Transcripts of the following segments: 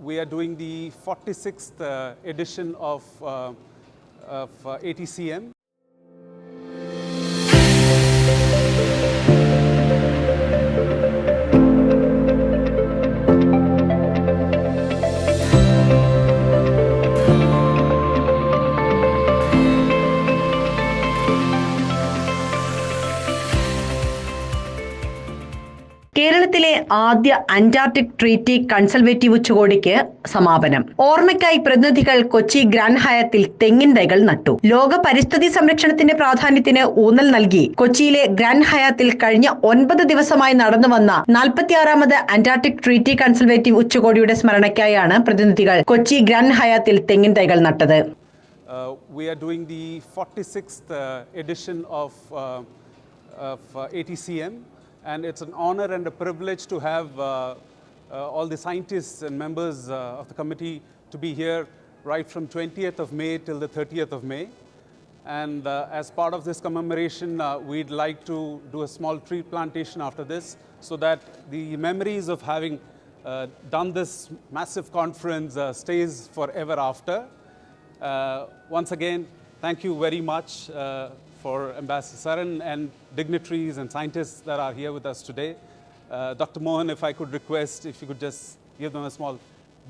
we are doing the 46th uh, edition of, uh, of uh, ATCM. ആദ്യ Antarctic treaty conservative ഉച്ചകോടിക്ക് സമാപനം. ഓർമ്മയ്ക്കായി പ്രതിനിധികൾ കൊച്ചി ഗ്രാൻഡ് ഹയത്തിൽ തെങ്ങിൻ തൈകൾ നട്ടു. ലോക പരിസ്ഥിതി സംരക്ഷണത്തിന്റെ പ്രാധാന്യത്തിന് ഊന്നൽ നൽകി. കൊച്ചിയിലെ ഗ്രാൻഡ് ഹയത്തിൽ കഴിഞ്ഞ ഒൻപത് ദിവസമായി നടന്നുവന്ന നാൽപ്പത്തിയാറാമത് അന്റാർട്ടിക് ട്രീറ്റി കൺസർവേറ്റീവ് ഉച്ചകോടിയുടെ സ്മരണയ്ക്കായാണ് പ്രതിനിധികൾ കൊച്ചി ഗ്രാൻഡ് ഹയത്തിൽ തെങ്ങിൻ തൈകൾ നട്ടത്. Uh, we are doing the 46th uh, edition of, uh, of uh, ATCM, and it's an honor and a privilege to have uh, uh, all the scientists and members uh, of the committee to be here right from 20th of May till the 30th of May. And uh, as part of this commemoration, uh, we'd like to do a small tree plantation after this so that the memories of having uh, done this massive conference uh, stays forever after. Uh, once again, thank you very much uh, for Ambassador Saran and dignitaries and scientists that are here with us today. Uh, Dr. Mohan, if I could request, if you could just give them a small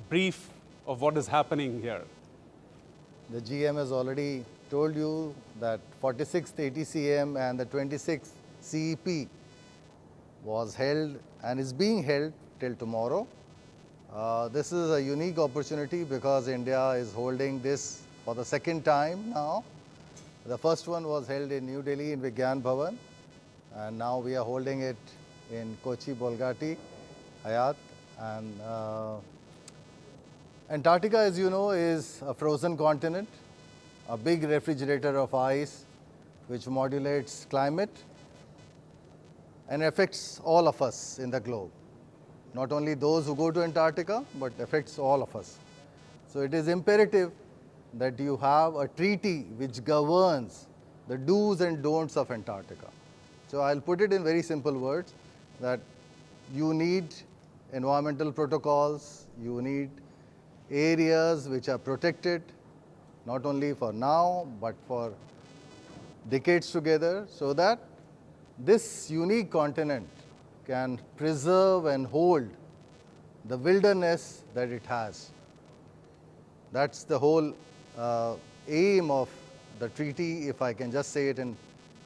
brief of what is happening here. The GM has already told you that 46th ATCM and the 26th CEP was held and is being held till tomorrow. Uh, this is a unique opportunity because India is holding this for the second time now. The first one was held in New Delhi in Vigyan Bhavan, and now we are holding it in Kochi, Bolgati, Hayat, and uh, Antarctica, as you know, is a frozen continent, a big refrigerator of ice which modulates climate and affects all of us in the globe. Not only those who go to Antarctica, but affects all of us. So it is imperative that you have a treaty which governs the do's and don'ts of Antarctica. So I'll put it in very simple words that you need environmental protocols, you need areas which are protected not only for now but for decades together so that this unique continent can preserve and hold the wilderness that it has. That's the whole Uh, aim of the treaty, if I can just say it in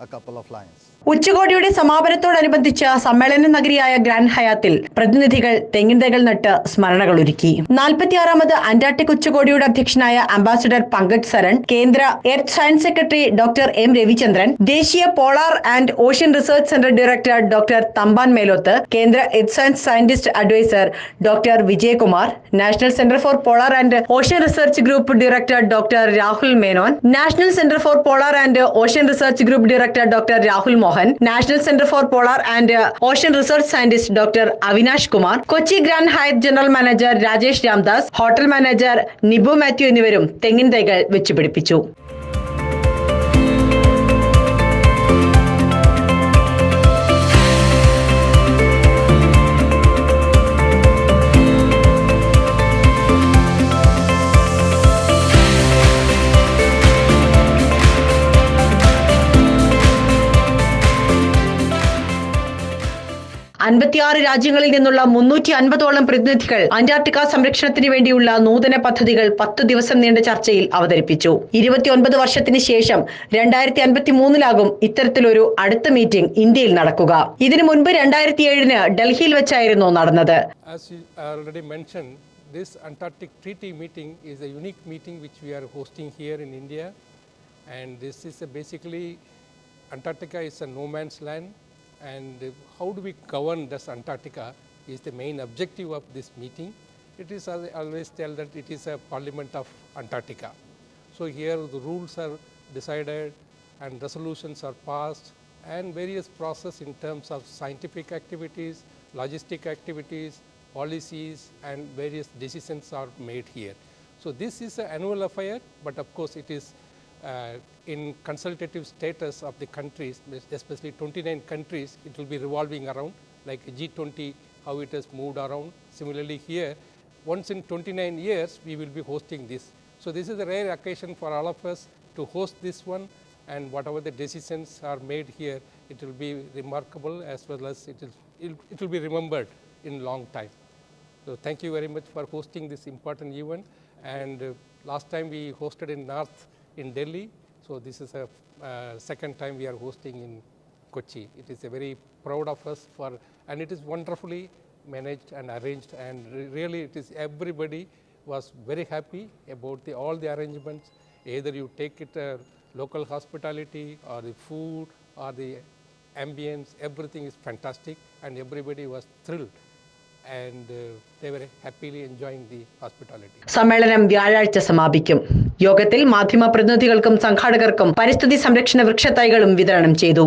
a couple of lines. ഉച്ചകോടിയുടെ സമാപനത്തോടനുബന്ധിച്ച് സമ്മേളന നഗരിയായ grand ഹയാത്തിൽ പ്രതിനിധികൾ തെങ്ങിൻ തൈകൾ നട്ട് സ്മരണകൾ ഒരുക്കി. നാൽപ്പത്തിയാറാമത് Antarctic ഉച്ചകോടിയുടെ അധ്യക്ഷനായ ambassador Pankaj Saran കേന്ദ്ര earth science secretary doctor M Ravichandran ദേശീയ polar and ocean research centre director doctor Thamban Meloth കേന്ദ്ര earth science scientist adviser doctor Vijayakumar national centre for polar and ocean research group director doctor Rahul Menon national centre for polar and ocean research group director doctor Rahul Mohan. National centre for polar and ocean research scientist doctor Avinash Kumar Kochi grand Hyatt general manager Rajesh Ramdas hotel manager Nibu Mathew എന്നിവരും തെങ്ങിൻ തൈകൾ വെച്ചുപിടിപ്പിച്ചു അൻപത്തിയാറ് രാജ്യങ്ങളിൽ നിന്നുള്ള മുന്നൂറ്റി അൻപതോളം പ്രതിനിധികൾ Antarctica സംരക്ഷണത്തിന് വേണ്ടിയുള്ള നൂതന പദ്ധതികൾ പത്ത് ദിവസം നീണ്ട ചർച്ചയിൽ അവതരിപ്പിച്ചു ഇരുപത്തിയൊൻപത് വർഷത്തിന് ശേഷം രണ്ടായിരത്തി അൻപത്തി മൂന്നിലാകും ഇത്തരത്തിലൊരു അടുത്ത മീറ്റിംഗ് ഇന്ത്യയിൽ നടക്കുക ഇതിനു മുൻപ് രണ്ടായിരത്തി ഏഴിന് ഡൽഹിയിൽ വെച്ചായിരുന്നു നടന്നത് this Antarctic Treaty meeting is a unique meeting which we are hosting here in India. And this is a basically, Antarctica is a no man's land. And how do we govern this Antarctica is the main objective of this meeting. It is, I always tell that it is a parliament of Antarctica. So here the rules are decided and resolutions are passed and various process in terms of scientific activities, logistic activities, policies and various decisions are made here. So this is an annual affair, but of course it is uh, in consultative status of the countries, especially 29 countries, it will be revolving around like G20, how it has moved around. Similarly here, once in 29 years we will be hosting this. So this is a rare occasion for all of us to host this one and whatever the decisions are made here, it will be remarkable as well as it, is, it will be remembered in long time. So thank you very much for hosting this important event. And uh, last time we hosted in North in Delhi. So this is a uh, second time we are hosting in Kochi. It is a very proud of us for, and it is wonderfully managed and arranged. And re- really, it is everybody was very happy about the, all the arrangements. Either you take it uh, local hospitality or the food or the ambience, everything is fantastic, and everybody was thrilled സമ്മേളനം വ്യാഴാഴ്ച സമാപിക്കും. യോഗത്തിൽ മാധ്യമ പ്രതിനിധികൾക്കും സംഘാടകർക്കും പരിസ്ഥിതി സംരക്ഷണ വൃക്ഷത്തൈകളും വിതരണം ചെയ്തു.